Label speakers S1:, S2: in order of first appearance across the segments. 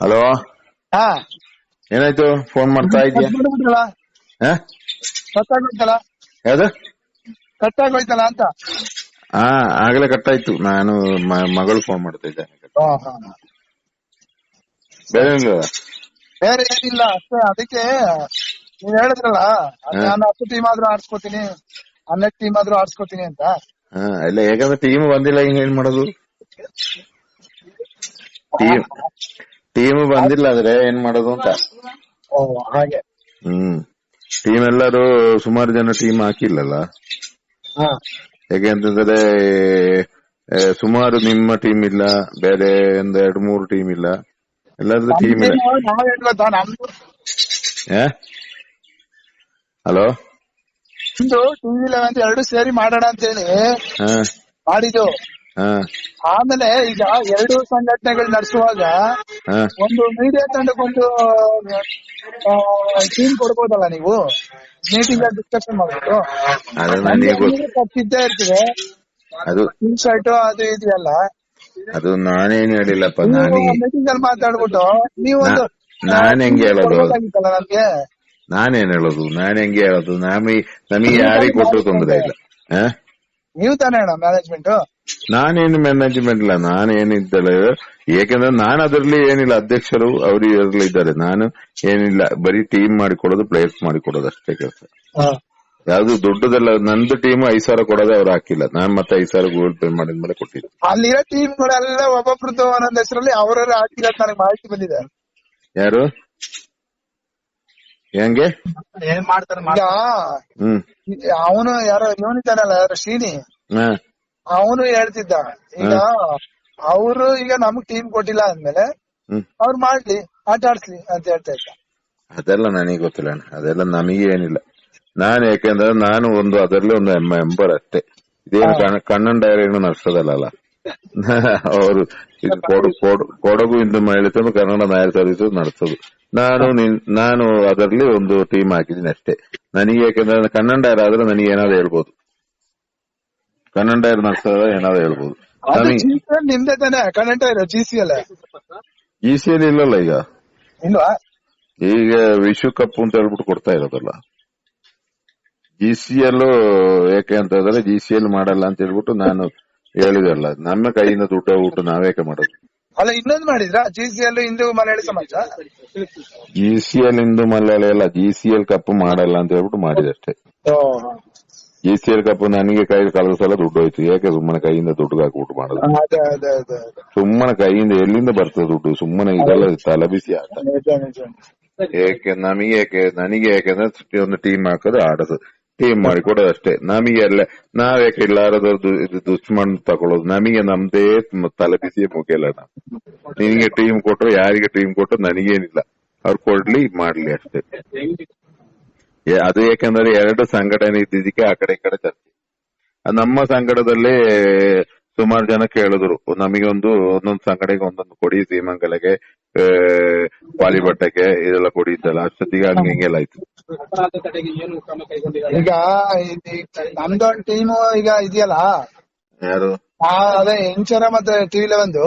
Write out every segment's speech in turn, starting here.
S1: Hello?
S2: ಹಾ.
S1: ಏನಾಯ್ತು? Phone ಮಾಡ್ತಾ ಇದೀಯ?
S2: ಕಟ್ಟಾಗೋಯ್ತಲ್ಲ
S1: ಕಟ್
S2: ಆಗೋಯ್ತಲ್ಲ ಅಂತ?
S1: ಹಾ ಆಗ್ಲೇ ಕಟ್ಟಾಯ್ತು ನಾನು ಮಗಳು ಫೋನ್ ಮಾಡ್ತಾ ಇದ್ದೆ. ಬೇರೆ
S2: ಬೇರೆ ಏನಿಲ್ಲ ಅಷ್ಟೇ. ಅದಕ್ಕೆ ನೀವ್ ಹೇಳಿದ್ರಲ್ಲ ನಾನು ಹತ್ತು ಟೀಮ್ ಆದ್ರೂ ಆಡ್ಸ್ಕೊತೀನಿ ಹನ್ನೆರಡು ಟೀಮ್ ಆದ್ರೂ ಆಡ್ಸ್ಕೊತೀನಿ ಅಂತ.
S1: ಹಾ ಇಲ್ಲ ಯಾಕಂದ್ರೆ ಟೀಮ್ ಬಂದಿಲ್ಲ ಹಿಂಗ್ ಏನ್ ಮಾಡೋದು? ಟೀಮ್ ಟೀಮ್ ಬಂದಿಲ್ಲ ಅಂದ್ರೆ ಏನ್ ಮಾಡೋದು ಅಂತ.
S2: ಓ ಹಾಗೆ.
S1: ಹ್ಮ್. ಟೀಮ್ ಎಲ್ಲರೂ ಸುಮಾರು ಜನ ಟೀಮ್ ಹಾಕಿಲ್ಲಲ್ಲ?
S2: ಹಾ.
S1: ಹೇಗೆ ಅಂತಂದ್ರೆ ಸುಮಾರು ನಿಮ್ಮ ಟೀಮ್ ಇಲ್ಲ ಬೇರೆ ಒಂದ್ ಎರಡ್ ಮೂರು ಟೀಮ್ ಇಲ್ಲ. ಎಲ್ಲರದ್ದು ಟೀಮ್ ಇಲ್ಲ
S2: ನಮ್ದು.
S1: ಹಲೋ
S2: ನಿಮ್ದು ಟಿವಿ ಇಲ್ಲ ಅಂತ ಎರಡು ಸೇರಿ ಮಾಡೋಣ ಅಂತ ಹೇಳಿ ಮಾಡಿದ್ದು.
S1: ಹಾ.
S2: ಆಮೇಲೆ ಈಗ ಎರಡು ಸಂಘಟನೆಗಳು ನಡೆಸುವಾಗ ಒಂದು ಮೀಡಿಯಾ ತಂಡಕ್ಕೊಂದು ಟೀಮ್ ಕೊಡ್ಬೋದಲ್ಲ ನೀವು? ಮೀಟಿಂಗ್ ಡಿಸ್ಕಷನ್ ಮಾಡ್ಬಿಟ್ಟು.
S1: ಗೊತ್ತು
S2: ಖರ್ಚಿದ್ದೇ ಇರ್ತದೆ.
S1: ಅದು
S2: ಟೀಮ್ ಶರ್ಟ್ ಅದು ಇದೆಯಲ್ಲ.
S1: ಅದು ನಾನೇನ್ ಹೇಳಿಲ್ಲಪ್ಪ ನನಗೆ
S2: ಮೀಟಿಂಗ್ ಅಲ್ಲಿ ಮಾತಾಡ್ಬಿಟ್ಟು ನೀವೊಂದು
S1: ನಾನು ನಾನ್ ಹೆಂಗೆ ಹೇಳೋದು?
S2: ನಮ್ಗೆ?
S1: ನಾನೇನ್ ಹೇಳೋದು? ನಾನ್ ಹೆಂಗೆ ಹೇಳೋದು? ನಮಗೆ ನಮಗೆ ಯಾರಿಗೆ ಕೊಟ್ಟು ತೊಂದರೆ ಇಲ್ಲ.
S2: ನೀವು ತಾನೇ ಅಣ್ಣ ಮ್ಯಾನೇಜ್ಮೆಂಟ್
S1: ನಾನೇನು ಮ್ಯಾನೇಜ್ಮೆಂಟ್ ಇಲ್ಲ ನಾನೇನಿದ್ದಲ್ಲ ಏಕೆಂದ್ರೆ ನಾನು ಅದರಲ್ಲಿ ಏನಿಲ್ಲ ಅಧ್ಯಕ್ಷರು ಅವರು ಇವರಲ್ಲಿ ಇದ್ದಾರೆ. ನಾನು ಏನಿಲ್ಲ ಬರೀ ಟೀಮ್ ಮಾಡಿಕೊಡೋದು ಪ್ಲೇಯರ್ಸ್ ಮಾಡಿಕೊಡೋದು ಅಷ್ಟೇ ಕೆಲಸ. ಯಾವ್ದು ದೊಡ್ಡದಲ್ಲ ನಂದು ಟೀಮ್ ಐದ್ ಸಾವಿರ ಕೊಡೋದು ಅವ್ರು ಹಾಕಿಲ್ಲ. ನಾನ್ ಮತ್ತೆ ಐದ್ ಸಾವಿರ ಗೂಗಲ್ ಪೇ ಮಾಡಿದ್ಮೇಲೆ ಕೊಟ್ಟಿದ್ದೆ.
S2: ಅಲ್ಲಿರೋ ಟೀಮ್ಗಳೆಲ್ಲ ಒಬ್ಬೊಬ್ರದ್ದು ಒಂದೊಂದು ಹೆಸರಲ್ಲಿ ಅವರ ಹಾಕಿಲ್ಲ ನನಗೆ ಮಾಹಿತಿ ಬಂದಿದೆ.
S1: ಯಾರು? ಹೆಂಗೆ?
S2: ಏನ್ ಮಾಡ್ತಾರೆ ಅವನು ಯಾರೋ ಇವನಿದ್ದಾನಲ್ಲ ಯಾರೋ ಶ್ರೀನಿ.
S1: ಹಾ.
S2: ಅವನು ಹೇಳ್ತಿದ್ದ ಈಗ ಅವರು ಈಗ ನಮಗ್ ಟೀಮ್ ಕೊಟ್ಟಿಲ್ಲ ಅಂದ್ಮೇಲೆ ಅವ್ರು ಮಾಡ್ಲಿ ಆಟ ಆಡ್ಸ್ಲಿ ಅಂತ ಹೇಳ್ತಾ ಇದ್ದ.
S1: ಅದೆಲ್ಲ ನನಗೆ ಗೊತ್ತಿಲ್ಲ ಅದೆಲ್ಲ ನಮಗೆ ಏನಿಲ್ಲ. ನಾನು ಯಾಕೆಂದ್ರೆ ನಾನು ಒಂದು ಅದರಲ್ಲಿ ಒಂದು ಮೆಂಬರ್ ಅಷ್ಟೇ. ಇದೇನು ಕಣ್ಣ- ಕಣ್ಣನ್ ಡೈರಿ ನಡ್ಸೋದಲ್ಲ ಅವರು ಕೊಡಗು ಇಂದು ಮಹಿಳೆ ಕನ್ನಡ ನಾಯರ್ ಸರ್ವಿಸ್ ನಡೆಸೋದು. ನಾನು ನಾನು ಅದರಲ್ಲಿ ಒಂದು ಟೀಮ್ ಹಾಕಿದ್ದೀನಿ ಅಷ್ಟೇ. ನನಗೆ ಯಾಕೆಂದ್ರೆ ಕನ್ನಡ ಆದ್ರೆ ನನಗೆ ಏನಾದ್ರು ಹೇಳ್ಬೋದು. ಕನ್ನಡ ನಡೆಸೋದ್ರೆ ಏನಾದ್ರು ಹೇಳ್ಬೋದು.
S2: ನಿಮ್ದೇ ತಾನೆ? ಇದೆ ಜಿ ಸಿ
S1: ಸಿ ಎಲ್ ಇಲ್ಲಲ್ಲ ಈಗ?
S2: ಇಲ್ವಾ?
S1: ಈಗ ವಿಶ್ವಕಪ್ ಅಂತ ಹೇಳ್ಬಿಟ್ಟು ಕೊಡ್ತಾ ಇರೋದಲ್ಲ. ಜಿ ಸಿ ಎಲ್ ಯಾಕೆ ಅಂತಂದ್ರೆ ಜಿ ಸಿ ಎಲ್ ಮಾಡಲ್ಲ ಅಂತ ಹೇಳ್ಬಿಟ್ಟು ನಾನು ಹೇಳಿದೆ ಅಲ್ಲ. ನಮ್ಮ ಕೈಯಿಂದ ದುಡ್ಡು ಊಟ ನಾವೇಕೆ ಮಾಡೋದು?
S2: ಅಲ್ಲ ಇನ್ನೊಂದು ಮಾಡಿದ್ರ? G C L Hindu Malayali ಸಮಾಜ?
S1: ಜಿ ಸಿ ಎಲ್ ಇಂದು ಮಲಯಾಳಿ ಅಲ್ಲ ಜಿ ಸಿ ಎಲ್ ಕಪ್ ಮಾಡಲ್ಲ ಅಂತ ಹೇಳ್ಬಿಟ್ಟು ಮಾಡಿದಷ್ಟೇ ಜಿ ಸಿ ಎಲ್ ಕಪ್ ನನಗೆ ಕೈ ಕಳೆದ ಸಲ ದುಡ್ಡು ಹೋಯ್ತು. ಯಾಕೆ ಸುಮ್ಮನೆ ಕೈಯಿಂದ ದುಡ್ಡು ಹಾಕ್ಬಿಟ್ಟು ಮಾಡೋದು?
S2: ಅದೇ ಅದೇ ಅದೇ ಅದೇ.
S1: ಸುಮ್ಮನೆ ಕೈಯಿಂದ ಎಲ್ಲಿಂದ ಬರ್ತದೆ ದುಡ್ಡು? ಸುಮ್ಮನೆ ಇದೆಲ್ಲ ತಲಬಿಸಿ ಆಟ.
S2: ನಿಜ ನಿಜ
S1: ಏಕೆ ನಮಗೆ ಯಾಕೆ ನನಗೆ ಯಾಕೆಂದ್ರೆ ಒಂದು ಟೀಮ್ ಹಾಕೋದು ಆಡೋದು. ಟೀಮ್ ಮಾಡಿ ಮಾಡಿಕೊಡೋದು ಅಷ್ಟೇ. ನಮಗೆ ಅಲ್ಲ ನಾವ್ ಯಾಕೆ ಇದು ದುಶ್ಮನ್ ತಗೊಳ್ಳೋದು ನಮಗೆ ನಮ್ದೇ ತಲೆ ಬಿಸಿ ಮುಗಿಯಲ್ಲ ನಾವು. ನಿನಗೆ ಟೀಮ್ ಕೊಟ್ರು ಯಾರಿಗೆ ಟೀಮ್ ಕೊಟ್ರು ನನಗೇನಿಲ್ಲ. ಅವ್ರು ಕೊಡ್ಲಿ ಮಾಡ್ಲಿ ಅಷ್ಟೇ. ಅದು ಯಾಕಂದ್ರೆ ಎರಡು ಸಂಘಟನೆ ಇದ್ದಿದ್ದಕ್ಕೆ ಆ ಕಡೆ ಈ ಕಡೆ ಚರ್ಚೆ. ನಮ್ಮ ಸಂಘಟದಲ್ಲಿ ಸುಮಾರು ಜನ ಕೇಳಿದ್ರು ನಮಗೆ ಒಂದು ಒಂದೊಂದು ಸಂಘಟನೆಗೆ ಒಂದೊಂದು ಕೊಡಿ ಸೀಮಂಗಲಗೆ ಪಾಲಿಬಟ್ಟಕ್ಕೆ ಇದೆಲ್ಲ ಕೊಡಿ ಇದೆಲ್ಲ ಅಷ್ಟೊತ್ತಿಗೆ ಹಂಗೆ ಹಿಂಗೆಲ್ಲ ಆಯ್ತು.
S2: ಈಗ ನಮ್ದೊಂದು ಟೀಮ್ ಈಗ ಇದೆಯಲ್ಲ?
S1: ಯಾರು?
S2: ಆ, ಅದೇ ಇಂಚರ ಮತ್ತೆ ಟಿವಿ ಲೆವೆನ್ದು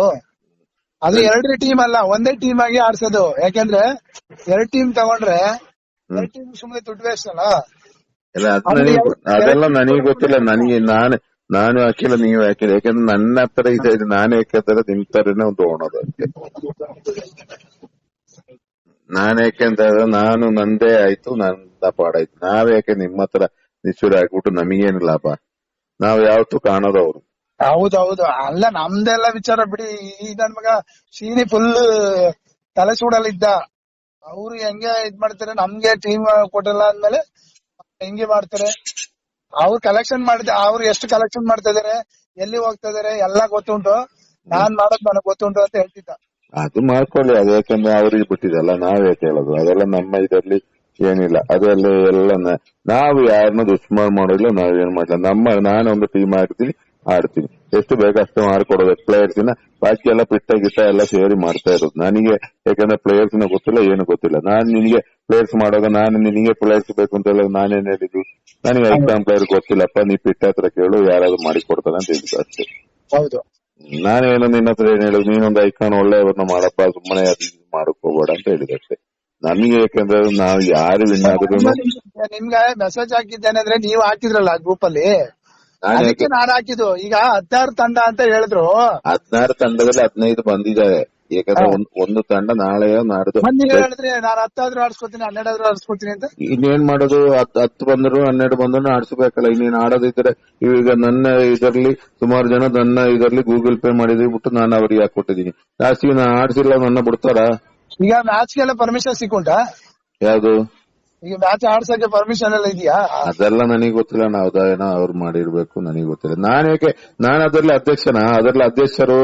S2: ಅದು ಎರಡು ಟೀಮ್ ಅಲ್ಲ ಒಂದೇ ಟೀಮ್ ಆಗಿ ಆಡ್ಸೋದು. ಯಾಕೆಂದ್ರೆ ಎರಡು ಟೀಮ್ ತಗೊಂಡ್ರೆ ಸುಮ್ನೆ ದುಡ್ಡು ವೇಸ್ಟ್ ಅಲ್ಲ?
S1: ಅದು ನನಗೆ ಗೊ- ಅದೆಲ್ಲ ನನಗೆ ಗೊತ್ತಿಲ್ಲ ನನಗೆ ನಾನು ನಾನು ಹಾಕಿಲ್ಲ ನೀವು ಹಾಕಿಲ್ಲ ಯಾಕಂದ್ರೆ ನನ್ನ ಹತ್ರ ಇದೆ ಇದು ನಾನು ಯಾಕಂದ್ರೆ ನಿಮ್ ತರನೇ ಒಂದು ಓಣೋದು ಯಾಕೆ ನಾನು ಯಾಕೆಂತಂದ್ರೆ ನಾನು ನಂದೇ ಆಯ್ತು ನನ್ನ ಪಾಡಾಯ್ತು ನಾವ್ ಯಾಕೆ ನಿಮ್ಮ ಹತ್ರ ನಿಶ್ಚೂರಿ ಹಾಕ್ಬಿಟ್ಟು ನಮಗೇನು ಲಾಭ? ನಾವ್ ಯಾವತ್ತು ಕಾಣೋದು ಅವ್ರು.
S2: ಹೌದೌದು ಅಲ್ಲ ನಮ್ದೆಲ್ಲ ವಿಚಾರ ಬಿಡಿ. ಈ ನನ್ ಮಗ ಸೀನಿ ಫುಲ್ ತಲೆ ಸೂಡಲ್ಲಿದ್ದ. ಅವ್ರು ಹೆಂಗೆ ಇದ್ ಮಾಡ್ತಾರೆ, ನಮ್ಗೆ ಟೀಮ್ ಕೊಟ್ಟಿಲ್ಲ ಅಂದ್ಮೇಲೆ ಹೆಂಗೆ ಮಾಡ್ತಾರೆ? ಅವ್ರು ಕಲೆಕ್ಷನ್ ಮಾಡಿದ, ಅವ್ರು ಎಷ್ಟು ಕಲೆಕ್ಷನ್ ಮಾಡ್ತಾ ಇದಾರೆ, ಎಲ್ಲಿ ಹೋಗ್ತಾ ಇದಾರೆ, ಎಲ್ಲ ಗೊತ್ತುಂಟು. ನಾನ್ ಮಾಡೋದ್ ನನಗ್ ಗೊತ್ತುಂಟು ಅಂತ ಹೇಳ್ತಿದ್ದ.
S1: ಅದು ಮಾಡ್ಕೊಳ್ಳಿ ಅದು, ಯಾಕಂದ್ರೆ ಅವ್ರಿಗೆ ಬಿಟ್ಟಿದಲ್ಲ, ನಾವ್ ಯಾಕೆ ಹೇಳೋದು ಅದೆಲ್ಲ ನಮ್ಮ ಇದರಲ್ಲಿ ಏನಿಲ್ಲ. ಅದೆಲ್ಲ ಎಲ್ಲ ನಾವ್ ಯಾರನ್ನ ದುಶ್ಮನ್ ಮಾಡೋದಿಲ್ಲ, ನಾವ್ ಏನ್ ಮಾಡಿಲ್ಲ ನಮ್ಮ, ನಾನೊಂದು ಟೀಮ್ ಆಡ್ತೀನಿ ಆಡ್ತೀನಿ. ಎಷ್ಟು ಬೇಗ ಅಷ್ಟು ಮಾಡ್ಕೊಡೋದು ಪ್ಲೇಯರ್ಸ್ನ ಬಾಕಿ ಎಲ್ಲ ಪಿಟ್ಟ ಗಿಟ್ಟ ಎಲ್ಲ ಸೇರಿ ಮಾಡ್ತಾ ಇರೋದು. ನನಗೆ ಯಾಕಂದ್ರೆ ಪ್ಲೇಯರ್ಸ್ನ ಗೊತ್ತಿಲ್ಲ ಏನು ಗೊತ್ತಿಲ್ಲ. ನಾನು ನಿನಗೆ ಪ್ಲೇಯರ್ಸ್ ಮಾಡೋದ ನಾನು ನಿನಗೆ ಪ್ಲೇಯರ್ಸ್ ಬೇಕು ಅಂತ ಹೇಳಿ ನಾನೇನ್ ಹೇಳಿದ್ದು? ನನಗೆ ಎಕ್ಸಾಮ್ ಪ್ಲೇಯರ್ ಗೊತ್ತಿಲ್ಲಪ್ಪ ನೀ ಪಿಟ್ಟ ಹತ್ರ ಕೇಳು ಯಾರಾದ್ರೂ ಮಾಡಿ ಕೊಡ್ತಾನೆ ಅಂತ ಹೇಳಿದ್ದು ಅಷ್ಟೇ. ನಾನೇನು ನಿನ್ನ ಹತ್ರ ಏನ್ ಹೇಳುದು? ನೀನೊಂದು ಐಕಾನ್ ಒಳ್ಳೆಯವ್ರನ್ನ ಮಾಡಪ್ಪ ಸುಮ್ಮನೆ ಅದು ಇದು ಮಾಡಕ್ ಹೋಗ್ಬೇಡ ಅಂತ ಹೇಳಿದ್ ಅಷ್ಟೇ. ನಮಗೆ ಯಾಕಂದ್ರೆ ನಾವು ಯಾರು ವಿನ್ ಆದ್ರೂ
S2: ನಿಮ್ಗೆ ಮೆಸೇಜ್ ಹಾಕಿದ್ದೇನೆ ಅಂದ್ರೆ ನೀವು ಹಾಕಿದ್ರಲ್ಲ ಗ್ರೂಪ್ ಅಲ್ಲಿ? ಅದಕ್ಕೆ ನಾನು ಹಾಕಿದ್ದು. ಈಗ ಹದಿನಾರು ತಂಡ ಅಂತ ಹೇಳಿದ್ರು.
S1: ಹದಿನಾರು ತಂಡದಲ್ಲಿ ಹದಿನೈದು ಬಂದಿದ್ದಾರೆ. ಯಾಕಂದ್ರೆ. ಒಂದ್ ಒಂದು ತಂಡ ನಾಳೆ ನಾಡ್ದು
S2: ಹೇಳಿದ್ರೆ ನಾನು ಹತ್ತಾದ್ರೂ ಆಡ್ಸ್ಕೊತೀನಿ ಹನ್ನೆರಡಾದ್ರೂ ಆಡ್ಸ್ಕೊತೀನಿ ಅಂತ.
S1: ಇನ್ನೇನ್ ಮಾಡೋದು? ಹತ್ ಹತ್ತು ಬಂದ್ರು ಹನ್ನೆರಡು ಬಂದ್ರು ಆಡ್ಸ್ಬೇಕಲ್ಲ. ಇನ್ನೇನ್ ಆಡೋದಿದ್ರೆ ಈಗ ನನ್ನ ಇದರಲ್ಲಿ ಸುಮಾರು ಜನ ನನ್ನ ಇದರಲ್ಲಿ ಗೂಗಲ್ ಪೇ ಮಾಡಿದ್ವಿ ಬಿಟ್ಟು ನಾನು ಅವ್ರಿಗೆ ಹಾಕೊಟ್ಟಿದೀನಿ ಜಾಸ್ತಿ ನಾ ಆಡ್ಸಿಲ್ಲ ನನ್ನ ಬಿಡ್ತಾರ?
S2: ಈಗ ಮ್ಯಾಚ್ಗೆಲ್ಲ ಪರ್ಮಿಷನ್ ಸಿಕ್ಕುಂಟಾ?
S1: ಯಾವ್ದು?
S2: ಈಗ ಮ್ಯಾಚ್ ಆಡ್ಸಕ್ಕೆ ಪರ್ಮಿಷನ್ ಎಲ್ಲ ಇದೆಯಾ?
S1: ಅದೆಲ್ಲ ನನಗೆ ಗೊತ್ತಿಲ್ಲ ನಾವು ಏನೋ ಅವ್ರು ಮಾಡಿರ್ಬೇಕು ನನಗೆ ಗೊತ್ತಿಲ್ಲ. ನಾನು ಯಾಕೆ ನಾನು ಅದರಲ್ಲಿ ಅಧ್ಯಕ್ಷನ? ಅದರಲ್ಲಿ ಅಧ್ಯಕ್ಷರು